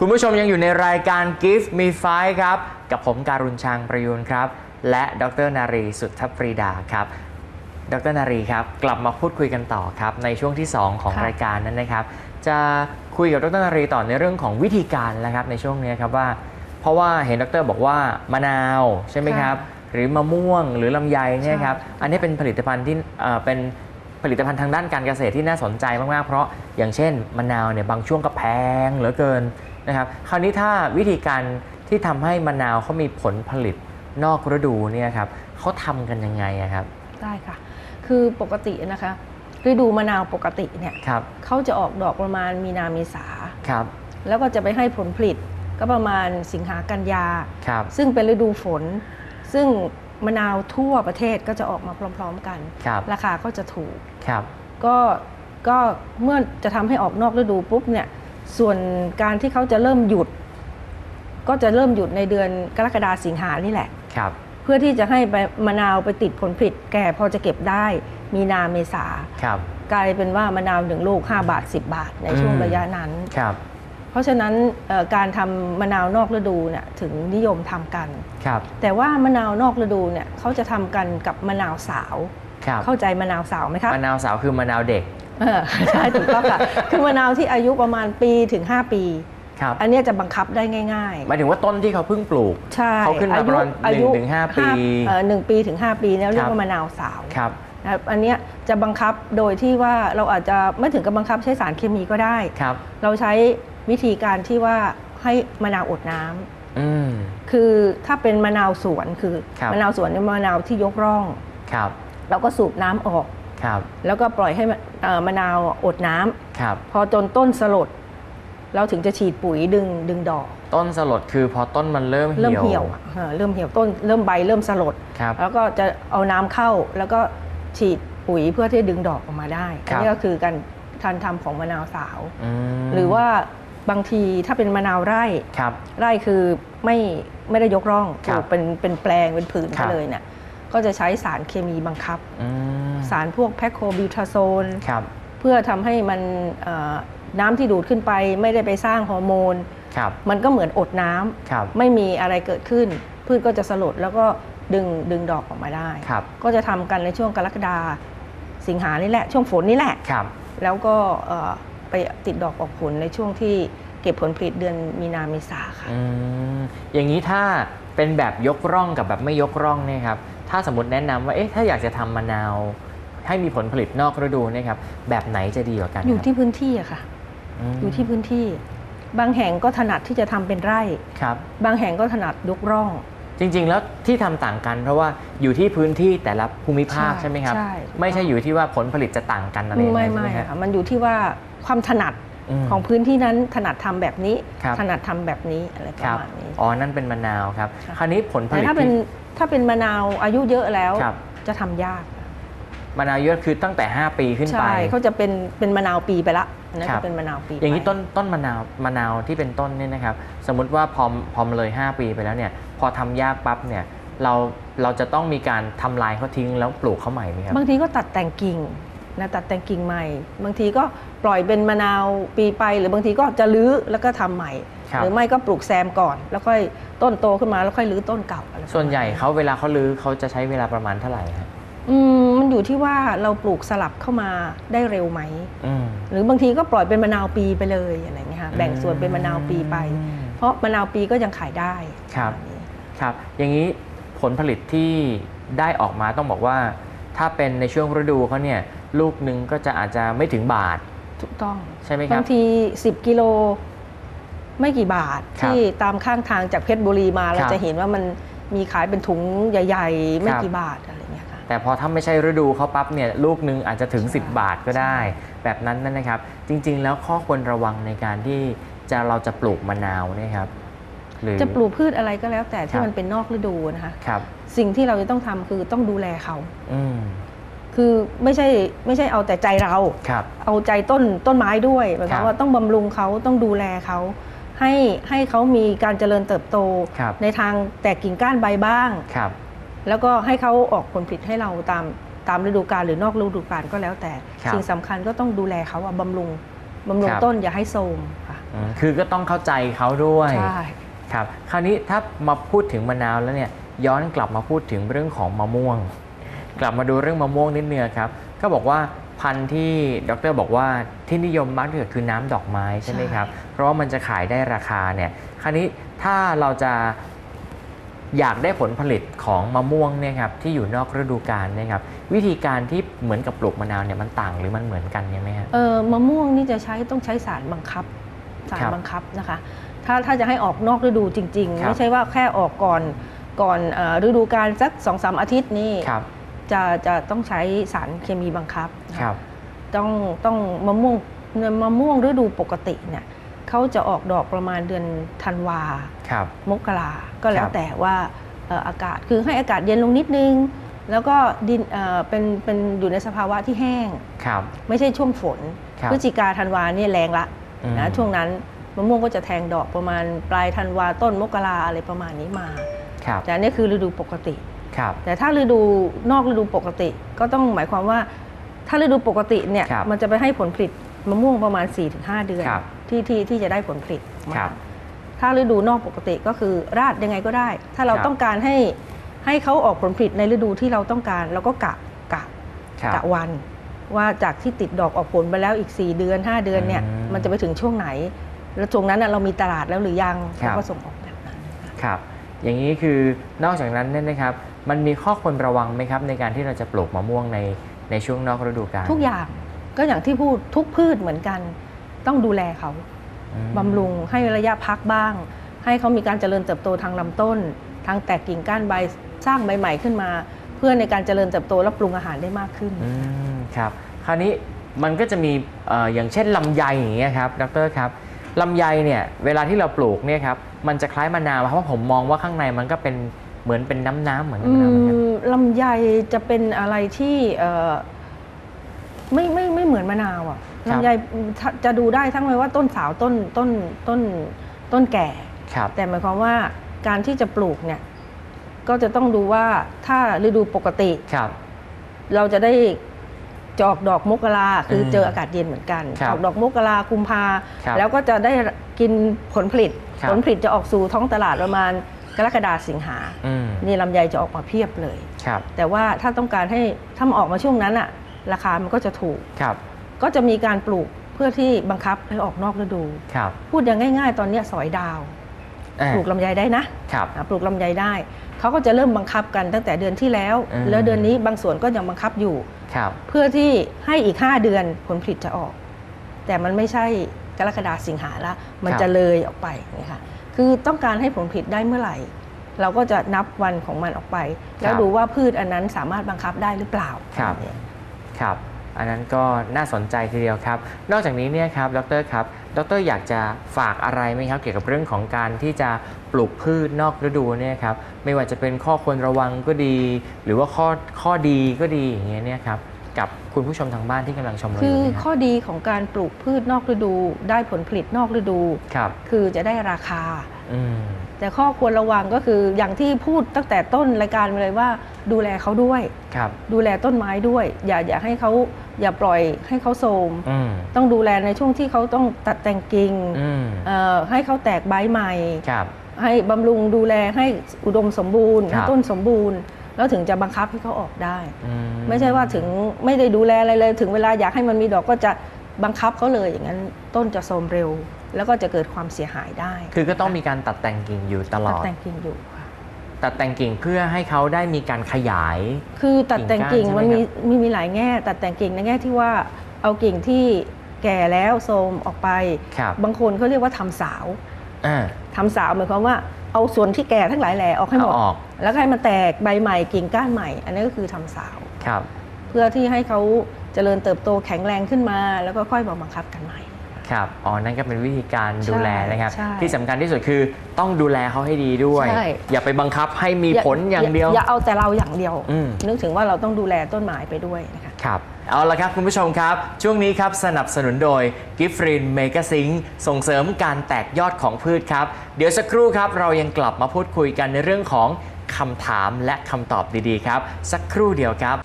คุณผู้ชมยังอยู่ในรายการ Give Me Five ครับ กับผมการุณชางประยูนครับ และดรนารีสุทธปรีดาครับ ดรนารีครับ กลับมาพูดคุยกันต่อครับ ในช่วงที่ 2 ของค่ะรายการนั้นนะครับ จะคุยกับดรนารีต่อในเรื่องของวิธีการนะครับในช่วงนี้ครับว่า เพราะว่าเห็นดรบอกว่ามะนาวใช่ไหมครับ หรือมะม่วงหรือลำไยเนี่ยครับ อันนี้เป็นผลิตภัณฑ์ที่เอ่อเป็นผลิตภัณฑ์ทางด้านการเกษตรที่น่าสนใจมากๆ เพราะอย่างเช่นมะนาวเนี่ยบางช่วงก็แพงเหลือเกิน นะครับคราวนี้ถ้าวิธีการที่ทำให้มะนาวเขามีผลผลิตนอกฤดูเนี่ยครับเขาทำกันยังไงอะครับ ได้ค่ะ คือปกตินะคะฤดูมะนาวปกติเนี่ยครับเขาจะออกดอกประมาณมีนาเมษาครับ แล้วก็จะไปให้ผลผลิตก็ประมาณสิงหากันยาครับซึ่งเป็นฤดูฝน ซึ่งมะนาวทั่วประเทศก็จะออกมาพร้อม ๆ กันครับราคาก็จะถูกครับ ก็ก็เมื่อจะทำให้ออกนอกฤดูปุ๊บเนี่ย ส่วนการที่เขาจะเริ่มหยุด ก็จะเริ่มหยุดในเดือนกรกฎาสิงหานี่แหละ ครับ เพื่อที่จะให้ใบมะนาวไปติดผลผลิต แก่พอจะเก็บได้มีนาเมษาครับ กลายเป็นว่ามะนาวหนึ่งลูก 5 บาท 10 บาทในช่วงอืมระยะนั้น ครับ เพราะฉะนั้นเอ่อการทำมะนาวนอกฤดูเนี่ยถึงนิยมทำกัน ครับ แต่ว่ามะนาวนอกฤดูเนี่ยเขาจะทำกันกับมะนาวสาวครับเข้าใจมะนาวสาวไหมครับมะนาวสาวคือมะนาวเด็กเออ ใช่ถูกต้องค่ะ คือมะนาวที่อายุประมาณปีถึง 5 ปีครับอันเนี้ยจะบังคับได้ง่ายหมายถึงว่าต้นที่เขาเพิ่งปลูกๆใช่เขาขึ้นมาประมาณอายุหนึ่งถึงห้าปีเอ่อหนึ่งปีถึง 5 ปีเนี่ยเรียครักบว่ามะนาวสาวครับนะครับอันเนี้ยจะบังคับโดยที่ว่าเราอาจจะไม่ถึงกับบังคับใช้สารเคมีก็ได้ครับ เราใช้วิธีการที่ว่าให้มะนาวอดน้ำอืมคือถ้าเป็นมะนาวสวนคือครับมะนาวสวนเนี่ยมะนาวที่ยกร่องครับเราก็สูบน้ำออก ครับแล้วก็ปล่อยให้มะเอ่อมะนาวอดน้ำครับพอจนต้นสลด เราถึงจะฉีดปุ๋ยดึงดึงดอก ต้นสลดคือพอต้นมันเริ่มเริ่มเหี่ยวเหี่ยวอะเออเริ่มเหี่ยวต้นเริ่มใบเริ่มสลดครับแล้วก็จะเอาน้ำเข้าแล้วก็ฉีดปุ๋ยเพื่อที่จะดึงดอกออกมาได้ครัอับนนี้ก็คือการการทำของมะนาวสาวอืมหรือว่าบางทีถ้าเป็นมะนาวไร่ครับไร่คือไม่ไม่ได้ยกร่องปครับลูกเป็นเป็นแปลงเป็นผืนครัไปบเลยเนี่ย ก็จะใช้สารเคมีบังคับอืมสารพวกแพคโคบิวทาโซนครับเพื่อทำให้มันเอ่อน้ำที่ดูดขึ้นไปไม่ได้ไปสร้างฮอร์โมนครับมันก็เหมือนอดน้ำครับไม่มีอะไรเกิดขึ้น พืชก็จะสลดแล้วก็ดึงดึงดอกออกมาได้ครับก็จะทำกันในช่วงกรกฎาสิงหานี่แหละ ช่วงฝนนี่แหละครับแล้วก็เอ่อไปติดดอกออกผลในช่วงที่เก็บผลผลิตเดือนมีนาเมษาค่ะอืมอย่างนี้ถ้าเป็นแบบยกร่องกับแบบไม่ยกร่องเนี่ยครับ ถ้าสมมติแนะนำว่าเอ๊ะถ้าอยากจะทำมะนาวให้มีผลผลิตนอกฤดูเนี่ยครับแบบไหนจะดีกว่ากันอยู่ครับที่พื้นที่อะค่ะมอยู่ที่พื้นที่ บางแห่งก็ถนัดที่จะทำเป็นไร่ครับ บางแห่งก็ถนัดยกร่อง จริง ๆ แล้วที่ทำต่างกัน เพราะว่าอยู่ที่พื้นที่แต่ละภูมิภาคใช่ใช่ไหมครับใช่ไม่ใช่อยู่ที่ว่าผลผลิตจะต่างกันอะไรอย่างไม่เงี้ยไม่ใช่ไหมค่ะฮะมันอยู่ที่ว่าความถนัดมของพื้นที่นั้นถนัดทำแบบนี้ครับถนัดทำแบบนี้อะไรปคระรับมาณนี้อ๋อนั่นเป็นมะนาวครับค่ะคราวนี้ผลผแต่ลิตถ้าเป็นที่ ถ้าเป็นมะนาวอายุเยอะแล้วครับ จะทำยากมะนาวเยอะคือตั้งแต่ 5 ปีขึ้นไป ใช่เขาจะเป็นเป็นมะนาวปีไปละอันนั่นครัจะบเป็นมะนาวปีอย่างนี้ไปต้นต้นมะนาวมะนาวที่เป็นต้นเนี่ยนะครับ สมมุติว่าพอพอมเลย 5 ปีไปแล้วเนี่ย พอทำยากปั๊บเนี่ยเราเราจะต้องมีการทำลายเขาทิ้งแล้วปลูกเขาใหม่ไหมครับ บางทีก็ตัดแต่งกิ่งนะตัดแต่งกิ่งใหม่ บางทีก็ปล่อยเป็นมะนาวปีไป หรือบางทีก็จะลื้อแล้วก็ทำใหม่ครับ หรือไม่ก็ปลูกแซมก่อน แล้วค่อยต้นโตขึ้นมาแล้วค่อยรื้อต้นเก่าอะไรประมาณส่วนใหญ่เขาเวลาเขาลื้อเขาจะใช้เวลาประมาณเท่าไหร่ฮะอืมมันอยู่ที่ว่าเราปลูกสลับเข้ามาได้เร็วไหมอืมหรือบางทีก็ปล่อยเป็นมะนาวปีไปเลยอะไรเงี้ยค่ะแบ่งส่วนเป็นมะนาวปีไปอืมเพราะมะนาวปีก็ยังขายได้ครับปะมาณนี้ครับ อย่างนี้ผลผลิตที่ได้ออกมาต้องบอกว่า ถ้าเป็นในช่วงฤดูเขาเนี่ยลูกหนึ่งก็จะอาจจะไม่ถึงบาทถูกต้องใช่ไหมครับบางที 10 กิโล ไม่กี่บาทครับที่ตามข้างทางจากเพชรบุรีมาเราครับ จะเห็นว่ามันมีขายเป็นถุงใหญ่ ๆ ไม่ครับกี่บาทอะไรเงี้ยค่ะ แต่พอถ้าไม่ใช่ฤดูเขาปั๊บเนี่ยลูกหนึงอาจจะถึง ใช่ 10 บาทก็ได้ แบบนั้นนั่นนะครับ จริง ๆ แล้วข้อควรระวังในการที่จะเราจะปลูกมะนาวเนี่ยครับหรือ จะปลูกพืชอะไรก็แล้วแต่ครัที่บ มันเป็นนอกฤดูนะคะ ครับ สิ่งที่เราจะต้องทำคือต้องดูแลเขา อืมคือไม่ใช่ไม่ใช่เอาแต่ใจเรา ครับ เอาใจต้นต้นไม้ด้วยหมายคครัวามบ ว่าต้องบำรุงเขาต้องดูแลเขา ให้ให้เขามีการเจริญเติบโตครับในทางแตกกิ่งก้านใบบ้างครับแล้วก็ให้เขาออกผลผลิตให้เราตามตามฤดูกาลหรือนอกฤดูกาลก็แล้วแต่ครับสิ่งสำคัญก็ต้องดูแลเขาอะบำรุงบำรุงครับต้นอย่าให้โทรมค่ะออืมคือก็ต้องเข้าใจเขาด้วยใช่ครับ คราวนี้ถ้ามาพูดถึงมะนาวแล้วเนี่ยย้อนกลับมาพูดถึงเรื่องของมะม่วง กลับมาดูเรื่องมะม่วงนิดเนึงครับ ก็บอกว่า พันธุ์ที่ดรบอกว่าที่นิยมมากที่สุดคือน้ำดอกไม้ใช่ไหมครับ เพราะว่ามันจะขายได้ราคาเนี่ยคราวนี้ถ้าเราจะอยากได้ผลผลิตของมะม่วงเนี่ยครับที่อยู่นอกฤดูกาลเนี่ยครับวิธีการที่เหมือนกับปลูกมะนาวเนี่ยมันต่างหรือมันเหมือนกันเนี่ยไหมครับเออมะม่วงนี่จะใช้ต้องใช้สารบังคับสารครับบังคับนะคะ ถ้าถ้าจะให้ออกนอกฤดูจริงคๆรับไม่ใช่ว่าแค่ออกก่อนก่อนเอ่อฤดูกาลสักสองสามอาทิตย์นี่ครับ จะจะต้องใช้สารเคมีบังคับนะะครับ ต้องต้องมะม่วงมะม่วงฤดูปกติเนี่ยเขาจะออกดอกประมาณเดือนธันวาครับมกราก็แล้ควรับแต่ว่าเอ่ออากาศคือให้อากาศเย็นลงนิดนึง แล้วก็ดินเอ่อเป็นเป็นอยู่ในสภาวะที่แห้งครับไม่ใช่ช่วงฝนครับพฤศจิกาธันวาเนี่ยแรงละอืมนะช่วงนั้นมะม่วงก็จะแทงดอกประมาณปลายธันวาต้นมกราอะไรประมาณนี้มาครับแต่อันนี่คือฤดูปกติครับ แต่ถ้าฤดูนอกฤดูปกติก็ต้องหมายความว่า ถ้าฤดูปกติเนี่ยครับมันจะไปให้ผลผลิตมะม่วงประมาณ 4-5 เดือนครับที่ที่ที่จะได้ผลผลิตมาครับถ้าฤดูนอกปกติก็คือราดยังไงก็ได้ ถ้าเราครับต้องการให้ให้เขาออกผลผลิตในฤดูที่เราต้องการเราก็กะกะครับกะวันว่าจากที่ติดดอกออกผลไปแล้วอีก 4 เดือน 5 เดือนเนี่ยอืมมันจะไปถึงช่วงไหน แล้วช่วงนั้นน่ะเรามีตลาดแล้วหรือยังครับเราก็ส่งออกแบบนั้นครับ อย่างนี้คือนอกจากนั้นเนี่ยนะครับ มันมีข้อควรระวังไหมครับ ในการที่เราจะปลูกมะม่วงในในช่วงนอกฤดูกาลทุกอย่างก็อย่างที่พูดทุกพืชเหมือนกัน ต้องดูแลเขาอืมบำรุงให้ระยะพักบ้าง ให้เขามีการเจริญเติบโตทางลำต้น ทางแตกกิ่งก้านใบสร้างใบใหม่ขึ้นมา เพื่อในการเจริญเติบโตและปรุงอาหารได้มากขึ้นอืมครับคราวนี้มันก็จะมีเอ่ออย่างเช่นลำไยอย่างเงี้ยครับดรครับลำไยเนี่ยเวลาที่เราปลูกเนี่ยครับมันจะคล้ายมะนาวเพราะว่าผมมองว่าข้างในมันก็เป็น เหมือนเป็นน้ำน้ำๆเหมือนอืมะนาวเหมือนกันมลำไยจะเป็นอะไรที่เอ่อไม่ไม่ไม่เหมือนมะนาวอะครับลำไยจะจะดูได้ทั้งเลยว่าต้นสาวต้นต้นต้นต้นแก่ครับแต่หมายความว่าการที่จะปลูกเนี่ย ก็จะต้องดูว่าถ้าฤดูปกติครับ เราจะได้จะออกดอกมกราคืออมเจออากาศเย็นเหมือนกันครับออกดอกมกรากุมภาครับแล้วก็จะได้กินผลผลิตครับผลผลิตจะออกสู่ท้องตลาดประมาณ กรกฎาสิงหาอืมนี่ลำไยจะออกมาเพียบเลยครับแต่ว่าถ้าต้องการให้ถ้ามันออกมาช่วงนั้นอะราคามันก็จะถูกครับก็จะมีการปลูกเพื่อที่บังคับให้ออกนอกฤดูครับพูดอย่างง่าย ๆ ตอนเนี้ยสอยดาวอ่าปลูกลำไยได้นะครับอะปลูกลำไยได้ เขาก็จะเริ่มบังคับกันตั้งแต่เดือนที่แล้วอืมแล้วเดือนนี้บางส่วนก็ยังบังคับอยู่ครับเพื่อที่ให้อีก 5 เดือนผลผลิตจะออก แต่มันไม่ใช่กรกฎาสิงหาละมันครับจะเลยออกไปนี่ค่ะ คือต้องการให้ผลผลิตได้เมื่อไหร่ เราก็จะนับวันของมันออกไป แล้วดูว่าพืชอันนั้นสามารถบังคับได้หรือเปล่าครับครับอันนั้นก็น่าสนใจทีเดียวครับ นอกจากนี้เนี่ยครับ ดรครับ ดรอยากจะฝากอะไรไหมครับ เกี่ยวกับเรื่องของการที่จะปลูกพืชนอกฤดูเนี่ยครับ ไม่ว่าจะเป็นข้อควรระวังก็ดี หรือว่าข้อข้อดีก็ดีอย่างเงี้ยเนี่ยครับ กับคุณผู้ชมทางบ้านที่กำลังชมเราอคือยู่เนะคข้รับอดีของการปลูกพืชนอกฤดู ได้ผลผลิตนอกฤดูครับคือจะได้ราคาอืมแต่ข้อควรระวังก็คืออย่างที่พูดตั้งแต่ต้นรายการมาเลยว่า ดูแลเขาด้วยครับ ดูแลต้นไม้ด้วย อย่าอย่าให้เขาอย่าปล่อยให้เขาโทรมอืมต้องดูแลในช่วงที่เขาต้องตัดแต่งกิ่งอืมเอ่อให้เขาแตกใบใหม่ครับให้บำรุงดูแลให้อุดมสมบูรณ์ครับให้ต้นสมบูรณ์ แล้วถึงจะบังคับให้เขาออกได้อืไม่ใช่ว่าถึงไม่ได้ดูแลอะไรเลย ถึงเวลาอยากให้มันมีดอกก็จะบังคับเขาเลยอย่างนั้นต้นจะโทรมเร็ว แล้วก็จะเกิดความเสียหายได้ คือก็ต้องมีการตัดแต่งกิ่งอยู่ตลตัดอดแต่งกิ่งอยู่ค่ะตัดแต่งกิ่งเพื่อให้เขาได้มีการขยาย คือตัดแต่งกิ่งกิ่งก้านมันใช่ไหมมีครับมีมีหลายแง่ ตัดแต่งกิ่งในแง่ที่ว่าเอากิ่งที่แก่แล้วโทรมออกไปครับบางคนเขาเรียกว่าทำสาวอ่าทำสาวหมายความว่า เอาส่วนที่แก่ทั้งหลายแหล่ออกให้หมด เอาออก แล้วก็ให้มันแตกใบใหม่กิ่งก้านใหม่ อันนี้ก็คือทำสาว ครับ เพื่อที่ให้เขาเจริญเติบโตแข็งแรงขึ้นมา แล้วก็ค่อยมาบังคับกันใหม่ ครับ อ๋อ นั่นก็เป็นวิธีการดูแลนะครับ ใช่ที่สำคัญที่สุดคือต้องดูแลเขาให้ดีด้วย ใช่ อย่าไปบังคับให้มีผลอย่างเดียว อย่าเอาแต่เราอย่างเดียว อืม นึกถึงว่าเราต้องดูแลต้นไม้ไปด้วยนะคะ ครับเอาละครับ คุณผู้ชมครับ ช่วงนี้ครับ สนับสนุนโดยกิฟฟรินเมก a ซิงส่งเสริมการแตกยอดของพืชครับ เดี๋ยวสักครู่ครับ เรายังกลับมาพูดคุยกันในเรื่องของคำถามและคำตอบดีๆครับ สักครู่เดียวครับ